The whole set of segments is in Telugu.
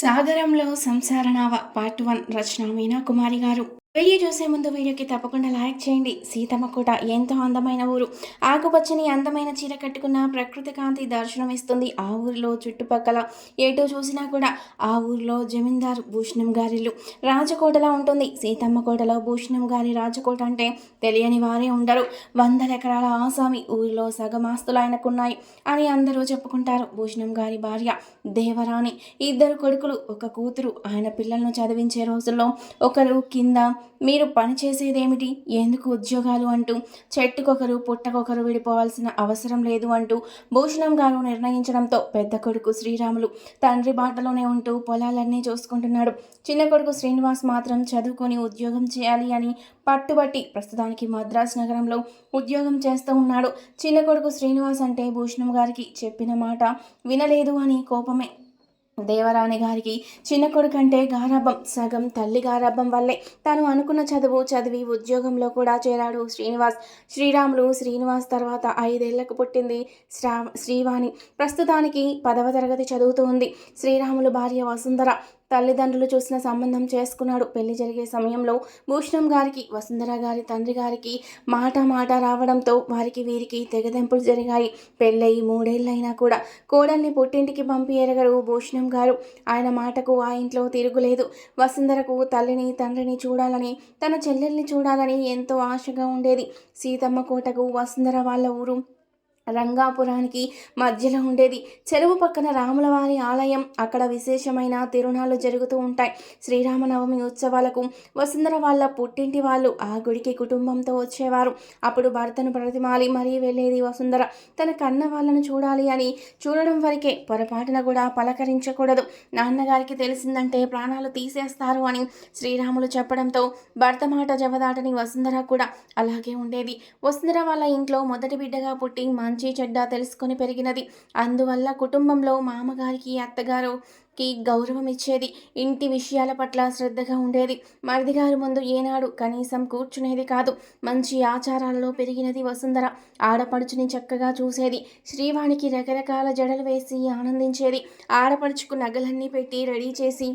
సాగరంలో సంసారనావ పార్ట్ వన్ రచన మీనా కుమారి గారు. వీడియో చూసే ముందు వీడియోకి తప్పకుండా లైక్ చేయండి. సీతమ్మ కోట ఎంతో అందమైన ఊరు. ఆకుపచ్చని అందమైన చీర కట్టుకున్న ప్రకృతి కాంతి దర్శనం ఇస్తుంది ఆ ఊరిలో చుట్టుపక్కల ఏటో చూసినా కూడా ఆ ఊరిలో జమీందారు భూషణం గారిల్లు రాజకోటలా ఉంటుంది. సీతమ్మ కోటలో భూషణం గారి రాజకోట అంటే తెలియని వారే ఉండరు. వందల ఎకరాల ఆసామి ఊరిలో సగం ఆస్తులు ఆయనకున్నాయి అని అందరూ చెప్పుకుంటారు. భూషణం గారి భార్య దేవరాణి. ఇద్దరు కొడుకులు ఒక కూతురు. ఆయన పిల్లలను చదివించే రోజుల్లో ఒకరు కింద మీరు పని చేసేదేమిటి? ఎందుకు ఉద్యోగాలు అంటూ చెట్టుకొకరు పుట్టకొకరు విడిపోవాల్సిన అవసరం లేదు అంటూ భూషణం గారు నిర్ణయించడంతో పెద్ద కొడుకు శ్రీరాములు తండ్రి బాటలోనే ఉంటూ పొలాలన్నీ చూసుకుంటున్నాడు. చిన్న కొడుకు శ్రీనివాస్ మాత్రం చదువుకొని ఉద్యోగం చేయాలి అని పట్టుబట్టి ప్రస్తుతానికి మద్రాస్ నగరంలో ఉద్యోగం చేస్తూ ఉన్నాడు. చిన్న కొడుకు శ్రీనివాస్ అంటే భూషణం గారికి చెప్పిన మాట వినలేదు అని కోపమే దేవరాణి గారికి చిన్న కొడుకంటే గారాభం సగం తల్లి గారాభం వల్లే. తను అనుకున్న చదువు చదివి ఉద్యోగంలో కూడా చేరాడు శ్రీనివాస్. శ్రీరాములు శ్రీనివాస్ తర్వాత ఐదేళ్ళకు పుట్టింది శ్రా శ్రీవాణి. ప్రస్తుతానికి పదవ తరగతి చదువుతూ ఉంది శ్రీరాములు భార్య వసుంధర. తల్లిదండ్రులు చూసిన సంబంధం చేసుకున్నాడు. పెళ్ళి జరిగే సమయంలో భూషణం గారికి వసుంధర గారి తండ్రి గారికి మాట మాట రావడంతో వారికి వీరికి తెగదెంపులు జరిగాయి. పెళ్ళయి మూడేళ్ళైనా కూడా కోడల్ని పుట్టింటికి పంపి ఎరగరు భూషణం గారు. ఆయన మాటకు ఆ ఇంట్లో తిరుగులేదు వసుంధరకు తల్లిని తండ్రిని చూడాలని తన చెల్లెల్ని చూడాలని ఎంతో ఆశగా ఉండేది. సీతమ్మ కోటకు వసుంధర వాళ్ళ ఊరు రంగాపురానికి మధ్యలో ఉండేది. చెరువు పక్కన రాములవారి ఆలయం అక్కడ విశేషమైన తిరునాళ్ళు జరుగుతూ ఉంటాయి. శ్రీరామనవమి ఉత్సవాలకు వసుంధర వాళ్ళ పుట్టింటి వాళ్ళు ఆ గుడికి కుటుంబంతో వచ్చేవారు. అప్పుడు భర్తను ప్రతిమాలి మరీ వెళ్ళేది వసుంధర. తన కన్న వాళ్ళను చూడాలి అని చూడడం వరకే పొరపాటున కూడా పలకరించకూడదు. నాన్నగారికి తెలిసిందంటే ప్రాణాలు తీసేస్తారు అని శ్రీరాములు చెప్పడంతో భర్త మాట జవదాటని వసుంధర కూడా అలాగే ఉండేది. వసుంధర వాళ్ళ ఇంట్లో మొదటి బిడ్డగా పుట్టి మంచి మంచి చెడ్డ తెలుసుకొని పెరిగినది. అందువల్ల కుటుంబంలో మామగారికి అత్తగారుకి గౌరవం ఇచ్చేది. ఇంటి విషయాల పట్ల శ్రద్ధగా ఉండేది. మరిదిగారి ముందు ఏనాడు కనీసం కూర్చునేది కాదు. మంచి ఆచారాలలో పెరిగినది వసుంధర. ఆడపడుచుని చక్కగా చూసేది. శ్రీవాణికి రకరకాల జడలు వేసి ఆనందించేది. ఆడపడుచుకు నగలన్నీ పెట్టి రెడీ చేసి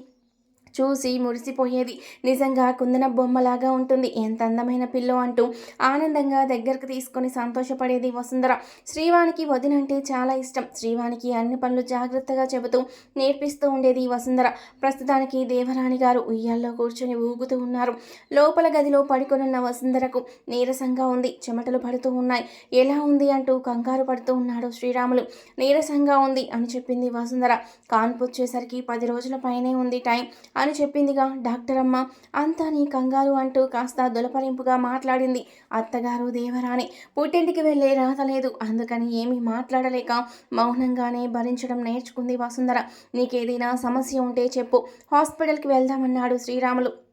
చూసి మురిసిపోయేది. నిజంగా కుందన బొమ్మలాగా ఉంటుంది. ఎంత అందమైన పిల్లో అంటూ ఆనందంగా దగ్గరకు తీసుకొని సంతోషపడేది వసుంధర. శ్రీవానికి వదినంటే చాలా ఇష్టం. శ్రీవానికి అన్ని పనులు జాగ్రత్తగా చెబుతూ నేర్పిస్తూ ఉండేది వసుంధర. ప్రస్తుతానికి దేవరాణి గారు ఉయ్యాల్లో కూర్చొని ఊగుతూ ఉన్నారు. లోపల గదిలో పడుకొనున్న వసుంధరకు నీరసంగా ఉంది. చెమటలు పడుతూ ఉన్నాయి. ఎలా ఉంది అంటూ కంగారు పడుతూ ఉన్నాడు శ్రీరాములు. నీరసంగా ఉంది అని చెప్పింది వసుంధర. కాన్పు వచ్చేసరికి పది రోజుల పైనే ఉంది టైం. అని చెప్పిందిగా. డాక్టర్ అమ్మ అంతా నీ కంగారు అంటూ కాస్త దులపరింపుగా మాట్లాడింది. అత్తగారు దేవరాని పుట్టింటికి వెళ్ళే రాత లేదు. అందుకని ఏమీ మాట్లాడలేక మౌనంగానే భరించడం నేర్చుకుంది వసుంధర. నీకేదైనా సమస్య ఉంటే చెప్పు. హాస్పిటల్కి వెళ్దామన్నాడు శ్రీరాములు.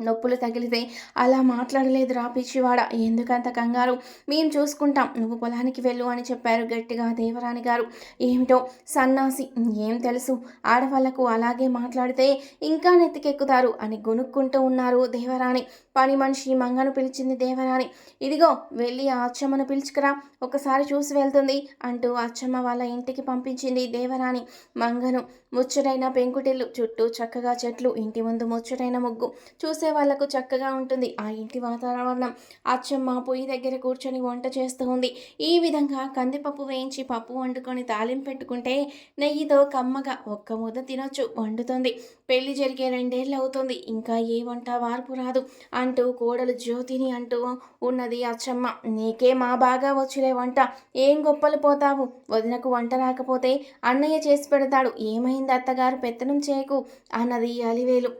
నొప్పులు తగిలితే అలా మాట్లాడలేదురా పిచ్చివాడ ఎందుకంత కంగారు? మేము చూసుకుంటాం. నువ్వు పొలానికి వెళ్ళు అని చెప్పారు గట్టిగా దేవరాణి గారు. ఏమిటో సన్నాసి ఏం తెలుసు? ఆడవాళ్ళకు అలాగే మాట్లాడితే ఇంకా నెత్తికెక్కుతారు అని గొనుక్కుంటూ ఉన్నారు దేవరాణి. పని మనిషి మంగను పిలిచింది దేవరాణి. ఇదిగో వెళ్ళి ఆ అచ్చమ్మను పిలుచుకురా. ఒకసారి చూసి వెళ్తుంది అంటూ అచ్చమ్మ వాళ్ళ ఇంటికి పంపించింది దేవరాణి. మంగను ముచ్చటైన పెంకుటిల్లు చుట్టూ చక్కగా చెట్లు ఇంటి ముందు ముచ్చటైన ముగ్గు. చూసే వాళ్ళకు చక్కగా ఉంటుంది. ఆ ఇంటి వాతావరణం అచ్చమ్మ పొయ్యి దగ్గర కూర్చొని వంట చేస్తూ ఉంది. ఈ విధంగా కందిపప్పు వేయించి పప్పు వండుకొని తాలింపు పెట్టుకుంటే నెయ్యితో కమ్మగా ఒక్క ముద్ద తినొచ్చు వండుతుంది. పెళ్ళి జరిగే రెండేళ్ళు అవుతుంది. ఇంకా ఏ వంట వార్పు రాదు అంటూ కోడలు జ్యోతిని అంటూ ఉన్నది అచ్చమ్మ. నీకే మా బాగా వచ్చులే వంట. ఏం గొప్పలు పోతావు? వదినకు వంట రాకపోతే అన్నయ్య చేసి పెడతాడు. ఏమైంది అత్తగారు? పెత్తనం చేయకు అన్నది అలివేలు.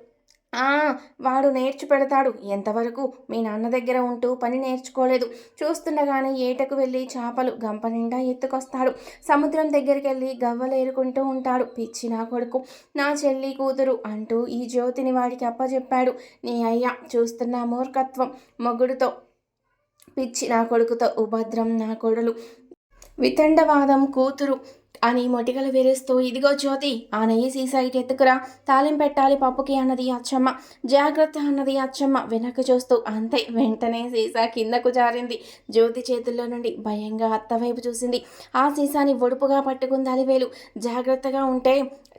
వాడు నేర్చి పెడతాడు. ఎంతవరకు? మీ నాన్న దగ్గర ఉంటూ పని నేర్చుకోలేదు. చూస్తుండగానే ఏటకు వెళ్ళి చేపలు గంప నిండా ఎత్తుకొస్తాడు. సముద్రం దగ్గరికి వెళ్ళి గవ్వలేరుకుంటూ ఉంటాడు. పిచ్చి నా కొడుకు. నా చెల్లి కూతురు అంటూ ఈ జ్యోతిని వాడికి అప్పచెప్పాడు నీ అయ్యా చూస్తున్న మూర్ఖత్వం. మొగుడుతో. పిచ్చి నా కొడుకుతో. ఉపద్రం నా కొడలు. వితండవాదం కూతురు. అని మొటికలు విరుస్తూ ఇదిగో జ్యోతి ఆ నెయ్యి సీసా ఇటు ఎత్తుకురా తాలిం పెట్టాలి పప్పుకి అన్నది అచ్చమ్మ. జాగ్రత్త అన్నది అచ్చమ్మ వెనక్కి చూస్తూ అంతే వెంటనే సీసా కిందకు జారింది. జ్యోతి చేతుల్లో నుండి భయంగా అత్తవైపు చూసింది. ఆ సీసాని ఒడుపుగా పట్టుకుంది అలివేలు. జాగ్రత్తగా ఉంటే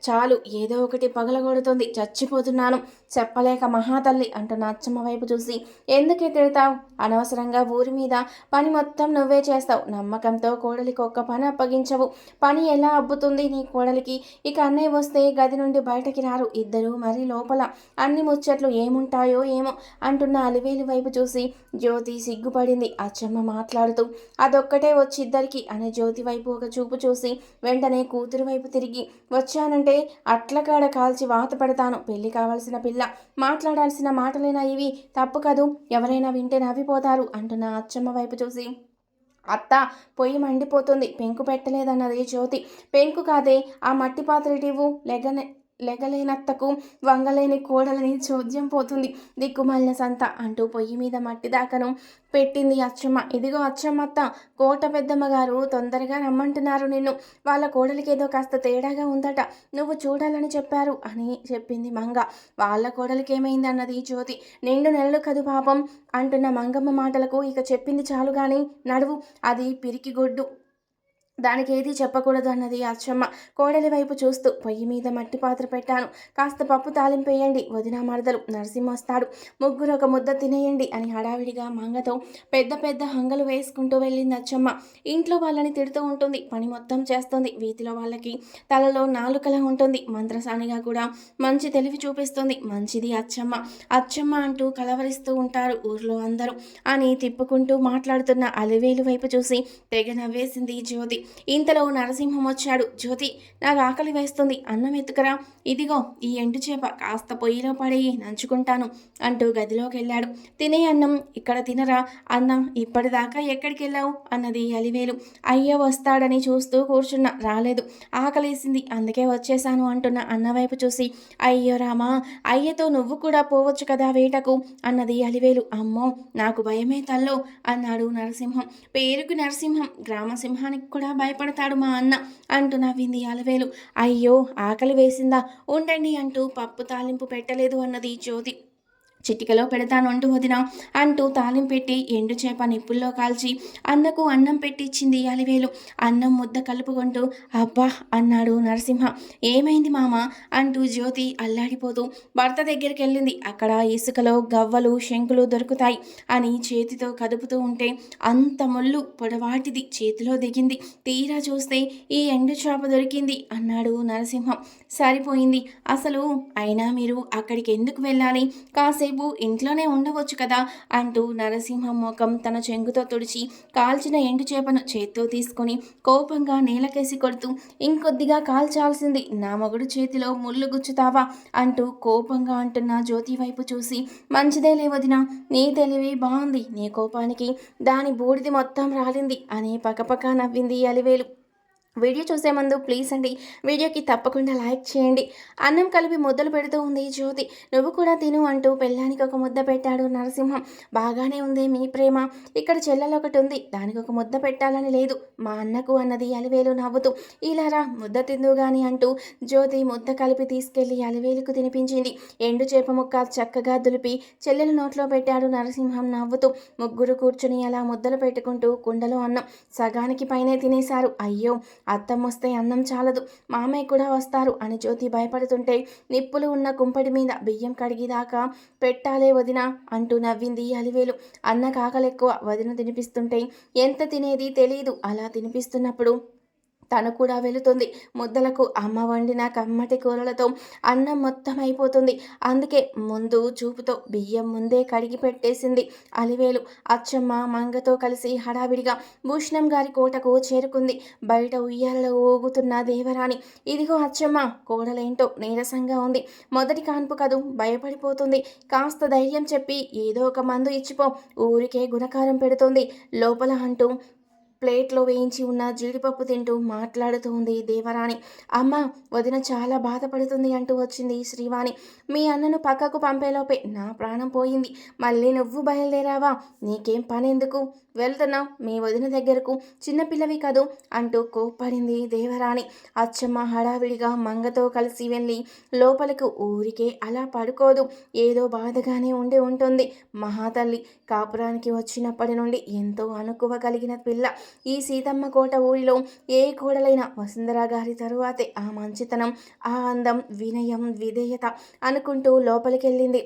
చాలు ఏదో ఒకటి పగలగొడుతుంది. చచ్చిపోతున్నాను. చెప్పలేక మహాతల్లి అంటున్న అచ్చమ్మ వైపు చూసి ఎందుకే తిడతావు? అనవసరంగా ఊరి మీద పని మొత్తం నువ్వే చేస్తావు. నమ్మకంతో కోడలికి ఒక్క పని అప్పగించవు. పని ఎలా అబ్బుతుంది నీ కోడలికి? ఇక అన్నయ్య వస్తే గది నుండి బయటకి రారు. ఇద్దరు మరి లోపల అన్ని ముచ్చట్లు ఏముంటాయో ఏమో అంటున్న అలివేలు వైపు చూసి జ్యోతి సిగ్గుపడింది. అచ్చమ్మ మాట్లాడుతూ అదొక్కటే వచ్చి ఇద్దరికి. అనే జ్యోతి వైపు ఒక చూపు చూసి వెంటనే కూతురు వైపు తిరిగి వచ్చానంటే అట్లకాడ కాల్చి వాత పెడతాను. పెళ్ళి కావాల్సిన పిల్ల మాట్లాడాల్సిన మాటలేనా ఇవి. తప్పు కదూ? ఎవరైనా వింటే నవ్విపోతారు అంటున్న అచ్చమ్మ వైపు చూసి. అత్త పొయ్యి మండిపోతుంది. పెంకు పెట్టలేదన్నది జ్యోతి. పెంకు కాదే ఆ మట్టి పాత్ర ఇటివ్వు. లెగనే లెగలేనత్తకు వంగలేని కోడలని చోద్యం పోతుంది. దిక్కుమాలిన సంత అంటూ పొయ్యి మీద మట్టి దాకను. పెట్టింది అచ్చమ్మ. ఇదిగో అచ్చమ్మత్త కోట పెద్దమ్మ గారు తొందరగా రమ్మంటున్నారు నిన్ను. వాళ్ళ కోడలికి ఏదో కాస్త తేడాగా ఉందట. నువ్వు చూడాలని చెప్పారు అని చెప్పింది మంగ. వాళ్ళ కోడలికి ఏమైంది అన్నది జ్యోతి. నిండు నెలలు కదు పాపం అంటున్న మంగమ్మ మాటలకు ఇక చెప్పింది చాలు కానీ నడువు. అది పిరికి గొడ్డు. దానికి ఏది చెప్పకూడదు అన్నది అచ్చమ్మ. కోడలి వైపు చూస్తూ పొయ్యి మీద మట్టి పాత్ర పెట్టాను. కాస్త పప్పు తాలింపేయండి వదిన మరదలు నరసింహ వస్తాడు. ముగ్గురు ఒక ముద్ద తినేయండి అని హడావిడిగా మంగతో పెద్ద పెద్ద హంగలు వేసుకుంటూ వెళ్ళింది అచ్చమ్మ. ఇంట్లో వాళ్ళని తిడుతూ ఉంటుంది. పని మొత్తం చేస్తుంది. వీధిలో వాళ్ళకి తలలో నాలుకల ఉంటుంది. మంత్రసానిగా కూడా మంచి తెలివి చూపిస్తుంది. మంచిది అచ్చమ్మ. అచ్చమ్మ అంటూ కలవరిస్తూ ఉంటారు ఊర్లో అందరూ. అని తిప్పుకుంటూ మాట్లాడుతున్న అలివేలు వైపు చూసి తెగ నవ్వేసింది జ్యోతి. ఇంతలో నరసింహం వచ్చాడు. జ్యోతి నాకు ఆకలి వేస్తుంది. అన్నం ఎత్తుకరా. ఇదిగో ఈ ఎండు చేప కాస్త పొయ్యిలో పడేయి నంచుకుంటాను అంటూ గదిలోకి వెళ్ళాడు. తినే అన్నం ఇక్కడ తినరా? అన్నం ఇప్పటిదాకా ఎక్కడికి వెళ్ళావు? అన్నది అలివేలు. అయ్య వస్తాడని చూస్తూ కూర్చున్న. రాలేదు. ఆకలేసింది. అందుకే వచ్చేసాను అంటున్న అన్న వైపు చూసి. అయ్యో రామా అయ్యతో నువ్వు కూడా పోవచ్చు కదా వేటకు? అన్నది అలివేలు. అమ్మో నాకు భయమే తల్లో అన్నాడు నరసింహం. పేరుకు నరసింహం. గ్రామసింహానికి కూడా భయపడతాడు మా అన్న అంటూ నవ్వింది అలవేలు. అయ్యో ఆకలి వేసిందా? ఉండండి అంటూ పప్పు తాలింపు పెట్టలేదు అన్నది జ్యోతి. చిటికలో పెడతాను వండు వదిన. అంటూ తాలిం పెట్టి ఎండు చేప నిప్పుల్లో కాల్చి అన్నకు అన్నం పెట్టిచ్చింది అలివేలు. అన్నం ముద్ద కలుపుకుంటూ అబ్బా! అన్నాడు నరసింహ. ఏమైంది మామ? అంటూ జ్యోతి అల్లాడిపోతూ భర్త దగ్గరికి వెళ్ళింది అక్కడ ఇసుకలో గవ్వలు శంకులు దొరుకుతాయి అని చేతితో కదుపుతూ ఉంటే అంత ముళ్ళు పొడవాటిది చేతిలో దిగింది. తీరా చూస్తే ఈ ఎండు చేప దొరికింది అన్నాడు నరసింహం. సరిపోయింది. అసలు అయినా మీరు అక్కడికి ఎందుకు వెళ్ళాలి కాసేపు ఇంట్లోనే ఉండవచ్చు కదా అంటూ నరసింహం ముఖం తన చెంగుతో తుడిచి కాల్చిన ఎండు చేపను చేత్తో తీసుకొని కోపంగా నేలకేసి కొడుతూ ఇంకొద్దిగా కాల్చాల్సింది నా మగుడు చేతిలో ముళ్ళు గుచ్చుతావా? అంటూ కోపంగా అంటున్న జ్యోతి వైపు చూసి మంచిదే లేవదిన నీ తెలివి బాగుంది నీ కోపానికి దాని బూడిది మొత్తం రాలింది అని పకపక నవ్వింది అలివేలు. వీడియో చూసే ముందు ప్లీజ్ అండి వీడియోకి తప్పకుండా లైక్ చేయండి. అన్నం కలిపి ముద్దలు పెడుతూ ఉంది జ్యోతి. నువ్వు కూడా తిను అంటూ పెళ్ళానికి ఒక ముద్ద పెట్టాడు నరసింహం. బాగానే ఉంది మీ ప్రేమ. ఇక్కడ చెల్లెలు ఒకటి ఉంది. దానికి ఒక ముద్ద పెట్టాలని లేదు. మా అన్నకు అన్నది అలివేలు నవ్వుతూ ఇలారా ముద్ద తిందు గాని అంటూ జ్యోతి ముద్ద కలిపి తీసుకెళ్ళి అలివేలుకు తినిపించింది. ఎండు చేప ముక్క చక్కగా దులిపి చెల్లెలు నోట్లో పెట్టాడు నరసింహం నవ్వుతూ ముగ్గురు కూర్చుని అలా ముద్దలు పెట్టుకుంటూ కుండలో అన్నం సగానికి పైనే తినేశారు. అయ్యో అత్తమ్మ వస్తే అన్నం చాలదు మామయ్య కూడా వస్తారు అని జ్యోతి భయపడుతుంటే నిప్పులు ఉన్న కుంపటి మీద బియ్యం కడిగిదాకా పెట్టాలే వదిన అంటూ నవ్వింది అలివేలు. అన్న కాకలెక్కువ వదిన తినిపిస్తుంటే ఎంత తినేది తెలియదు అలా తినిపిస్తున్నప్పుడు తను కూడా వెళుతుంది. ముద్దలకు అమ్మ వండిన కమ్మటి కూరలతో అన్నం మొత్తం అయిపోతుంది. అందుకే ముందు చూపుతో బియ్యం ముందే కడిగి పెట్టేసింది అలివేలు. అచ్చమ్మ మంగతో కలిసి హడావిడిగా భూషణం గారి కోటకు చేరుకుంది. బయట ఉయ్యాలలో ఊగుతున్న దేవరాణి ఇదిగో అచ్చమ్మ కోడలేంటో నీరసంగా ఉంది. మొదటి కాన్పు కదు భయపడిపోతుంది. కాస్త ధైర్యం చెప్పి ఏదో ఒక మందు ఇచ్చిపో. ఊరికే గుణకారం పెడుతుంది. లోపల అంటూ ప్లేట్లో వేయించి ఉన్న జీడిపప్పు తింటూ మాట్లాడుతుంది దేవరాణి. అమ్మ వదిన చాలా బాధపడుతుంది అంటూ వచ్చింది శ్రీవాణి. మీ అన్నను పక్కకు పంపేలోపే నా ప్రాణం పోయింది. మళ్ళీ నువ్వు బయలుదేరావా? నీకేం పని ఎందుకు వెళ్తున్నావు మీ వదిన దగ్గరకు చిన్నపిల్లవి కదూ అంటూ కోప్పడింది దేవరాణి. అచ్చమ్మ హడావిడిగా మంగతో కలిసి వెళ్ళి లోపలకు ఊరికే అలా పడుకోదు. ఏదో బాధగానే ఉండి ఉంటుంది. మహాతల్లి కాపురానికి వచ్చినప్పటి నుండి ఎంతో అనుకువ కలిగిన పిల్ల. ఈ సీతమ్మ కోట ఊరిలో ఏ కోడలైన వసుంధరా గారి తరువాతే ఆ మంచితనం ఆ అందం వినయం విధేయత అనుకుంటూ లోపలికెళ్ళింది.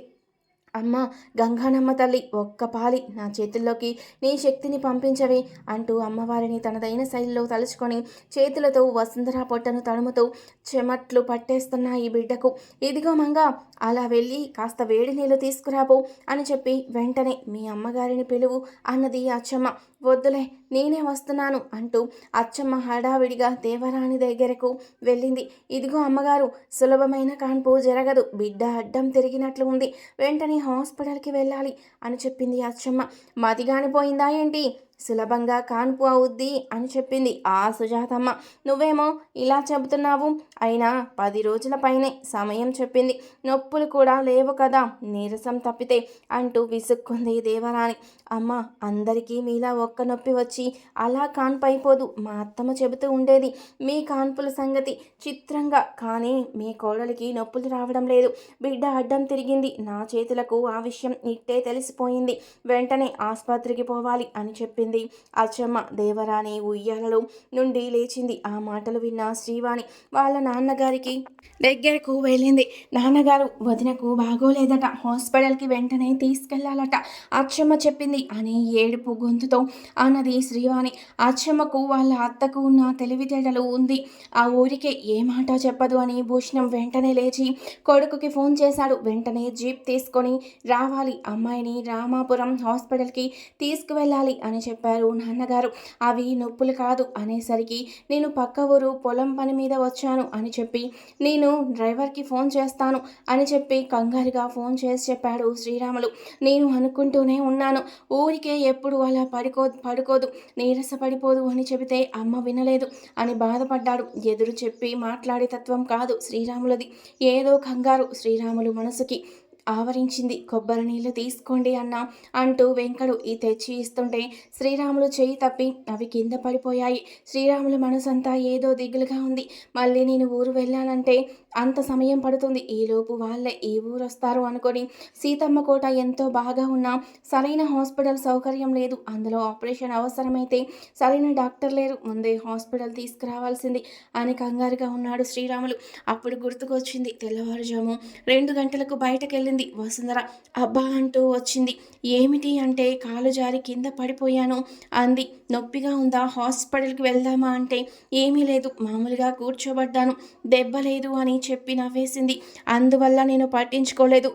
అమ్మ గంగానమ్మ తల్లి ఒక్క పాలి నా చేతుల్లోకి నీ శక్తిని పంపించవే అంటూ అమ్మవారిని తనదైన శైలిలో తలుచుకొని చేతులతో వసుంధర పొట్టను తడుముతూ చెమట్లు పట్టేస్తున్నాయి బిడ్డకు ఇదిగో మంగ అలా వెళ్ళి కాస్త వేడి నీళ్ళు తీసుకురాబో అని చెప్పి వెంటనే మీ అమ్మగారిని పిలువు. అన్నది అచ్చమ్మ వద్దులే నేనే వస్తున్నాను అంటూ అచ్చమ్మ హడావిడిగా దేవరాణి దగ్గరకు వెళ్ళింది. ఇదిగో అమ్మగారు సులభమైన కాన్పు జరగదు. బిడ్డ అడ్డం తిరిగినట్లు ఉంది. వెంటనే హాస్పిటల్కి వెళ్ళాలి అని చెప్పింది అచ్చమ్మ. మతిగానిపోయిందా ఏంటి? సులభంగా కాన్పు అవుద్ది అని చెప్పింది ఆ సుజాతమ్మ. నువ్వేమో ఇలా చెబుతున్నావు. అయినా పది రోజుల పైనే సమయం చెప్పింది. నొప్పులు కూడా లేవు కదా నీరసం తప్పితే అంటూ విసుక్కుంది దేవరాణి. అమ్మ అందరికీ మీలా ఒక్క నొప్పి వచ్చి అలా కాన్పు అయిపోదు మా అత్తమ్మ చెబుతూ ఉండేది. మీ కాన్పుల సంగతి చిత్రంగా కానీ మీ కోడలికి నొప్పులు రావడం లేదు. బిడ్డ అడ్డం తిరిగింది. నా చేతులకు ఆ విషయం ఇట్టే తెలిసిపోయింది. వెంటనే ఆసుపత్రికి పోవాలి అని చెప్పింది. అచ్చమ్మ దేవరాణి ఉయ్యాలలో నుండి లేచింది. ఆ మాటలు విన్న శ్రీవాణి వాళ్ళ నాన్నగారికి దగ్గరకు వెళ్ళింది. నాన్నగారు వదినకు బాగోలేదట. హాస్పిటల్కి వెంటనే తీసుకెళ్ళాలట. అచ్చమ్మ చెప్పింది అని ఏడుపు గొంతుతో అన్నది శ్రీవాణి. అచ్చమ్మకు వాళ్ళ అత్తకు ఉన్న తెలివితేటలు ఉంది. ఆ ఊరికే ఏ మాట చెప్పదు అని భూషణం వెంటనే లేచి కొడుకుకి ఫోన్ చేశాడు. వెంటనే జీప్ తీసుకొని రావాలి. అమ్మాయిని రామాపురం హాస్పిటల్కి తీసుకువెళ్ళాలి అని చెప్పి చెప్పారు నాన్నగారు. అవి నొప్పులు కాదు అనేసరికి నేను పక్క ఊరు పొలం పని మీద వచ్చాను అని చెప్పి నేను డ్రైవర్కి ఫోన్ చేస్తాను అని చెప్పి కంగారుగా ఫోన్ చేసి చెప్పాడు శ్రీరాములు. నేను అనుకుంటూనే ఉన్నాను. ఊరికే ఎప్పుడు అలా పడుకో పడుకోదు నీరస పడిపోదు అని చెబితే అమ్మ వినలేదు అని బాధపడ్డాడు. ఎదురు చెప్పి మాట్లాడే తత్వం కాదు శ్రీరాములది. ఏదో కంగారు శ్రీరాములు మనసుకి. ఆవరించింది. కొబ్బరి నీళ్ళు తీసుకోండి అన్న అంటూ వెంకడు ఈ తెచ్చి ఇస్తుంటే శ్రీరాములు చేయి తప్పి అవి కింద పడిపోయాయి. శ్రీరాముల మనసంతా ఏదో దిగులుగా ఉంది. మళ్ళీ నేను ఊరు వెళ్ళానంటే అంత సమయం పడుతుంది. ఈలోపు వాళ్ళే ఈ ఊరు వస్తారు అనుకొని సీతమ్మ కోట ఎంతో బాగా ఉన్నా సరైన హాస్పిటల్ సౌకర్యం లేదు. అందులో ఆపరేషన్ అవసరమైతే సరైన డాక్టర్ లేరు. ముందే హాస్పిటల్ తీసుకురావాల్సింది అని కంగారుగా ఉన్నాడు శ్రీరాములు. అప్పుడు గుర్తుకొచ్చింది తెల్లవారుజాము రెండు గంటలకు బయటకెళ్ళి వెళ్ళింది వసుంధర అబ్బా అంటూ వచ్చింది. ఏమిటి అంటే కాలు జారి కింద పడిపోయాను అంది. నొప్పిగా ఉందా? హాస్పిటల్కి వెళ్దామా అంటే ఏమీ లేదు. మామూలుగా కూర్చోబడ్డాను. దెబ్బ లేదు అని చెప్పి నవ్వేసింది. అందువల్ల నేను పట్టించుకోలేదు.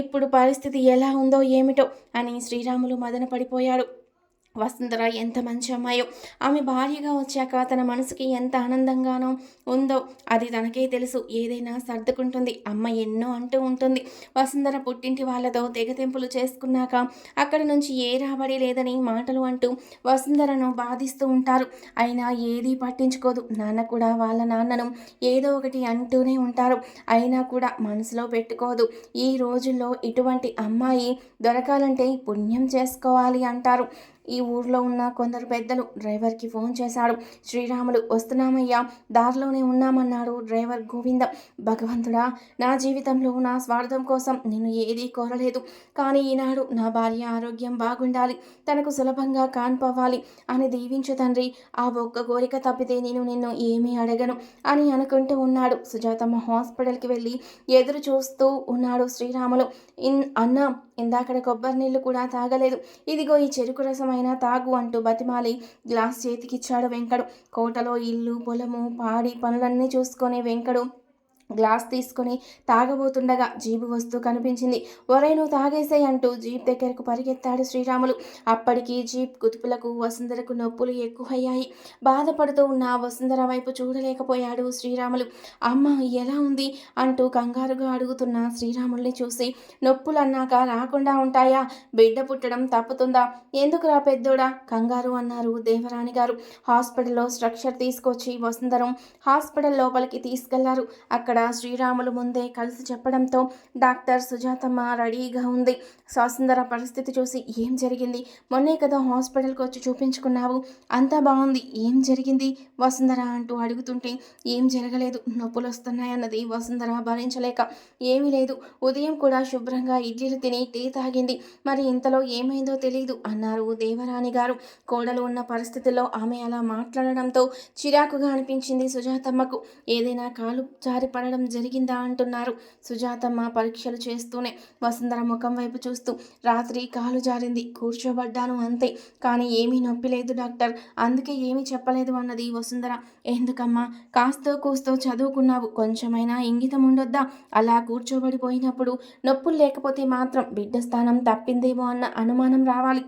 ఇప్పుడు పరిస్థితి ఎలా ఉందో ఏమిటో అని శ్రీరాములు మదన పడిపోయాడు. వసుంధర ఎంత మంచి అమ్మాయో. ఆమె భార్యగా వచ్చాక తన మనసుకి ఎంత ఆనందంగానో ఉందో అది తనకే తెలుసు. ఏదైనా సర్దుకుంటుంది. అమ్మ ఎన్నో అంటూ ఉంటుంది. వసుంధర పుట్టింటి వాళ్ళతో తెగతెంపులు చేసుకున్నాక అక్కడి నుంచి ఏ రాబడి లేదని మాటలు అంటూ వసుంధరను బాధిస్తూ ఉంటారు. అయినా ఏదీ పట్టించుకోదు. నాన్న కూడా వాళ్ళ నాన్నను ఏదో ఒకటి అంటూనే ఉంటారు. అయినా కూడా మనసులో పెట్టుకోదు. ఈ రోజుల్లో ఇటువంటి అమ్మాయి దొరకాలంటే పుణ్యం చేసుకోవాలి అంటారు. ఈ ఊర్లో ఉన్న కొందరు పెద్దలు డ్రైవర్కి ఫోన్ చేశాడు. శ్రీరాములు వస్తున్నామయ్యా. దారిలోనే ఉన్నామన్నాడు డ్రైవర్ గోవింద. భగవంతుడా నా జీవితంలో నా స్వార్థం కోసం నేను ఏదీ కోరలేదు. కానీ ఈనాడు నా భార్య ఆరోగ్యం బాగుండాలి. తనకు సులభంగా కాన్పవ్వాలి అని దీవించు తండ్రి. ఆ ఒక్క కోరిక తప్పితే నేను నిన్ను ఏమీ అడగను అని అనుకుంటూ ఉన్నాడు. సుజాతమ్మ హాస్పిటల్కి వెళ్ళి ఎదురు చూస్తూ ఉన్నాడు శ్రీరాములు. ఇన్ అన్న ఇందాకడ కొబ్బరి నీళ్ళు కూడా తాగలేదు. ఇదిగో ఈ చెరుకు రసమైనా తాగు అంటూ బతిమాలి. గ్లాస్ చేతికిచ్చాడు వెంకడు. కోటలో ఇల్లు పొలము పాడి పనులన్నీ చూసుకునే వెంకడు గ్లాస్ తీసుకొని తాగబోతుండగా జీబు వస్తూ కనిపించింది. ఒరే నువ్వు తాగేసాయి అంటూ జీప్ దగ్గరకు పరిగెత్తాడు శ్రీరాములు. అప్పటికి జీప్ కుతుపులకు వసుంధరకు నొప్పులు ఎక్కువయ్యాయి. బాధపడుతూ ఉన్న వసుంధర వైపు చూడలేకపోయాడు శ్రీరాములు. అమ్మ ఎలా ఉంది? అంటూ కంగారుగా అడుగుతున్న శ్రీరాముల్ని చూసి నొప్పులు అన్నాక రాకుండా ఉంటాయా? బిడ్డ పుట్టడం తప్పుతుందా? ఎందుకురా పెద్దోడా? కంగారు అన్నారు దేవరాణి గారు. హాస్పిటల్లో స్ట్రక్చర్ తీసుకొచ్చి వసుంధరం హాస్పిటల్ లోపలికి తీసుకెళ్ళారు. అక్కడ శ్రీరాములు ముందే కలిసి చెప్పడంతో డాక్టర్ సుజాతమ్మ రెడీగా ఉంది. స్వసుందర పరిస్థితి చూసి ఏం జరిగింది? మొన్నే కదా హాస్పిటల్కి వచ్చి చూపించుకున్నావు. అంతా బాగుంది ఏం జరిగింది? వసుంధర అంటూ అడుగుతుంటే ఏం జరగలేదు. నొప్పులు వస్తున్నాయన్నది వసుంధర భరించలేక. ఏమీ లేదు. ఉదయం కూడా శుభ్రంగా ఇడ్లీలు తిని టీ తాగింది. మరి ఇంతలో ఏమైందో తెలియదు అన్నారు దేవరాణి గారు. కోడలు ఉన్న పరిస్థితుల్లో ఆమె అలా మాట్లాడడంతో చిరాకుగా అనిపించింది సుజాతమ్మకు. ఏదైనా కాలు జారి పడడం జరిగిందా అంటున్నారు సుజాతమ్మ పరీక్షలు చేస్తూనే. వసుంధర ముఖం వైపు చూసి చూస్తూ రాత్రి కాలు జారింది. కూర్చోబడ్డాను అంతే. కానీ ఏమీ నొప్పి లేదు డాక్టర్. అందుకే ఏమీ చెప్పలేదు అన్నది వసుంధర. ఎందుకమ్మా? కాస్తో కూస్తో చదువుకున్నావు. కొంచెమైనా ఇంగితం ఉండొద్దా? అలా కూర్చోబడిపోయినప్పుడు నొప్పులు లేకపోతే మాత్రం బిడ్డ స్థానం తప్పిందేమో అన్న అనుమానం రావాలి.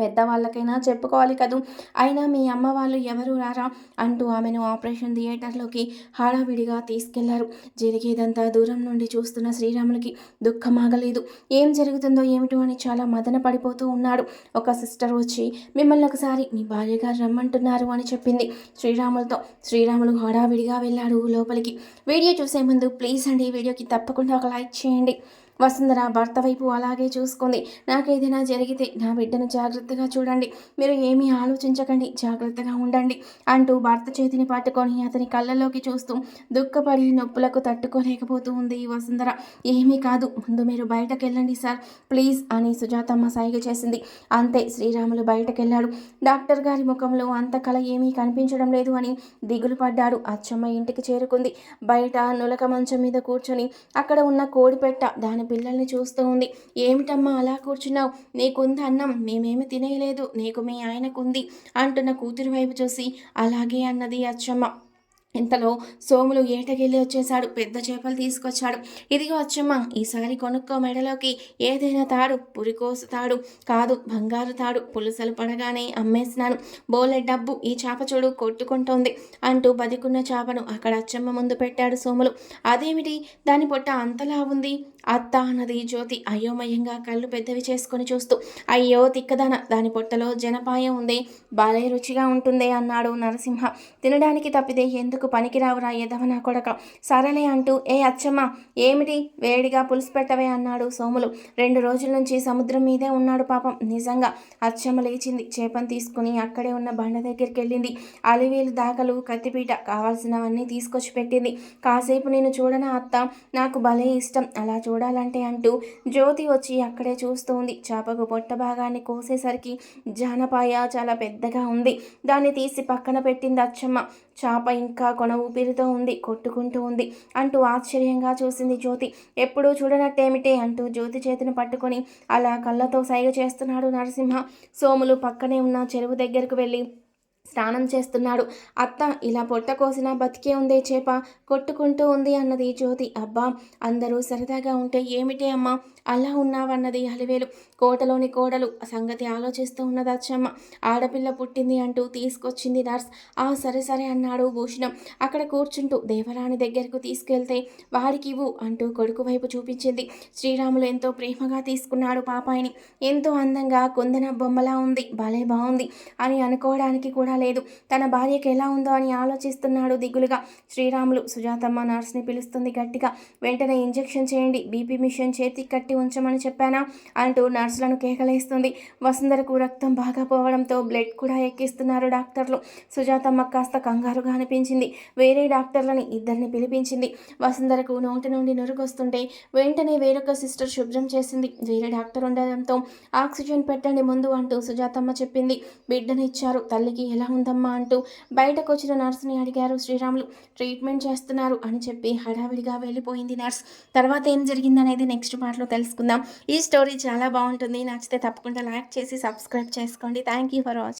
పెద్దవాళ్ళకైనా చెప్పుకోవాలి కదూ. అయినా మీ అమ్మ వాళ్ళు ఎవరు రారా అంటూ ఆమెను ఆపరేషన్ థియేటర్లోకి హడావిడిగా తీసుకెళ్ళారు. జరిగేదంతా దూరం నుండి చూస్తున్న శ్రీరాములకి దుఃఖమాగలేదు. ఏం జరుగుతుందో ఏమిటో అని చాలా మదన పడిపోతూ ఉన్నాడు. ఒక సిస్టర్ వచ్చి మిమ్మల్ని ఒకసారి మీ భార్య గారు రమ్మంటున్నారు అని చెప్పింది శ్రీరాములతో. శ్రీరాములు హడావిడిగా వెళ్ళాడు లోపలికి. వీడియో చూసే ముందు ప్లీజ్ అండి వీడియోకి తప్పకుండా ఒక లైక్ చేయండి. వసుంధర భర్త వైపు అలాగే చూసుకుంది. నాకేదైనా జరిగితే నా బిడ్డను జాగ్రత్తగా చూడండి. మీరు ఏమీ ఆలోచించకండి. జాగ్రత్తగా ఉండండి అంటూ భర్త చేతిని పట్టుకొని అతని కళ్ళలోకి చూస్తూ దుఃఖపడి నొప్పులకు తట్టుకోలేకపోతూ ఉంది వసుంధర. ఏమీ కాదు. ముందు మీరు బయటకు వెళ్ళండి సార్. ప్లీజ్ అని సుజాతమ్మ సైగ చేసింది. అంతే శ్రీరాములు బయటకెళ్ళాడు. డాక్టర్ గారి ముఖంలో అంత కళ ఏమీ కనిపించడం లేదు అని దిగులు పడ్డాడు. అచ్చమ్మ ఇంటికి చేరుకుంది. బయట నులక మంచం మీద కూర్చొని అక్కడ ఉన్న కోడిపెట్ట దాని పిల్లల్ని చూస్తూ ఉంది. ఏమిటమ్మా అలా కూర్చున్నావు? నీకుంది అన్నం. మేమేమి తినేయలేదు. నీకు మీ ఆయనకుంది అంటున్న కూతురు వైపు చూసి అలాగే అన్నది అచ్చమ్మ. ఇంతలో సోములు ఏటకెళ్ళి వచ్చేశాడు. పెద్ద చేపలు తీసుకొచ్చాడు. ఇదిగో వచ్చమ్మా ఈసారి కొనుక్కో మెడలోకి. ఏదైనా తాడు. పురికోసు తాడు. కాదు బంగారు తాడు. పులుసలు పడగానే అమ్మేసినాను. బోలె డబ్బు. ఈ చేప చూడు కొట్టుకుంటోంది అంటూ బతికున్న చేపను అక్కడ అచ్చమ్మ ముందు పెట్టాడు సోములు. అదేమిటి? దాని పొట్ట అంతలా ఉంది. అత్త అన్నది జ్యోతి అయోమయంగా కళ్ళు పెద్దవి చేసుకొని చూస్తూ అయ్యో తిక్కదన దాని పొట్టలో జనపాయం ఉంది బాలే రుచిగా ఉంటుందే అన్నాడు నరసింహ. తినడానికి తప్పితే ఎందుకు పనికిరావురా ఎదవనా కొడక? సరలే అంటూ ఏ అచ్చమ్మ ఏమిటి వేడిగా పులుసు పెట్టవే అన్నాడు సోములు. రెండు రోజుల నుంచి సముద్రం మీదే ఉన్నాడు పాపం. నిజంగా అచ్చమ్మ లేచింది. చేపను తీసుకుని అక్కడే ఉన్న బండ దగ్గరికి వెళ్ళింది అలివేలు దాకలు కత్తిపీట కావాల్సినవన్నీ తీసుకొచ్చి పెట్టింది. కాసేపు నేను చూడనా అత్త? నాకు భలే ఇష్టం. అలా చూ చూడాలంటే అంటూ జ్యోతి వచ్చి అక్కడే చూస్తుంది. చేపకు పొట్ట భాగాన్ని కోసేసరికి జానపాయ చాలా పెద్దగా ఉంది. దాన్ని తీసి పక్కన పెట్టింది అచ్చమ్మ. చేప ఇంకా కొన ఊపిరితో ఉంది కొట్టుకుంటూ ఉంది అంటూ ఆశ్చర్యంగా చూసింది జ్యోతి. ఎప్పుడూ చూడనట్టేమిటే అంటూ జ్యోతి చేతిని పట్టుకొని అలా కళ్ళతో సైగ చేస్తున్నాడు నరసింహ. సోములు పక్కనే ఉన్న చెరువు దగ్గరకు వెళ్ళి స్నానం చేస్తున్నాడు. అత్త ఇలా పొట్ట కోసిన బతికే ఉందే చేప కొట్టుకుంటూ ఉంది అన్నది జ్యోతి. అబ్బా అందరూ సరదాగా ఉంటే ఏమిటి అమ్మా? అలా ఉన్నావన్నది అలివేలు. కోటలోని కోడలు సంగతి ఆలోచిస్తూ ఉన్నది అచ్చమ్మ. ఆడపిల్ల పుట్టింది అంటూ తీసుకొచ్చింది నర్స్. ఆ సరే సరే అన్నాడు భూషణం. అక్కడ కూర్చుంటూ దేవరాణి దగ్గరకు తీసుకెళ్తే వాడికి ఇవ్వు అంటూ కొడుకు వైపు చూపించింది. శ్రీరాములు ఎంతో ప్రేమగా తీసుకున్నాడు పాపాయిని. ఎంతో అందంగా కుందన బొమ్మలా ఉంది. భలే బాగుంది అని అనుకోవడానికి కూడా లేదు. తన భార్యకి ఎలా ఉందో అని ఆలోచిస్తున్నాడు దిగులుగా. శ్రీరాములు సుజాతమ్మ నర్స్ని పిలుస్తుంది గట్టిగా. వెంటనే ఇంజెక్షన్ చేయండి. బీపీ మిషన్ చేతికి కట్టి ఉంచమని చెప్పానా అంటూ నర్సులను కేకలేస్తుంది. వసుంధరకు రక్తం బాగా పోవడంతో బ్లడ్ కూడా ఎక్కిస్తున్నారు డాక్టర్లు. సుజాతమ్మ కాస్త కంగారుగా అనిపించింది. వేరే డాక్టర్లని ఇద్దరిని పిలిపించింది. వసుంధరకు నోటి నుండి నురుగొస్తుంటే వెంటనే వేరొక సిస్టర్ శుభ్రం చేసింది. వేరే డాక్టర్ ఉండడంతో ఆక్సిజన్ పెట్టండి ముందు అంటూ సుజాతమ్మ చెప్పింది. బిడ్డనిచ్చారు తల్లికి ఎలా ఉందమ్మా అంటూ బయటకు వచ్చిన నర్సుని అడిగారు శ్రీరాములు. ట్రీట్మెంట్ చేస్తున్నారు అని చెప్పి హడావిడిగా వెళ్ళిపోయింది నర్స్. తర్వాత ఏం జరిగిందనేది నెక్స్ట్ పార్ట్లో తెలుసుకుందాం. ఈ స్టోరీ చాలా బాగుంటుంది. నచ్చితే తప్పకుండా లైక్ చేసి సబ్స్క్రైబ్ చేసుకోండి. Thank you for watching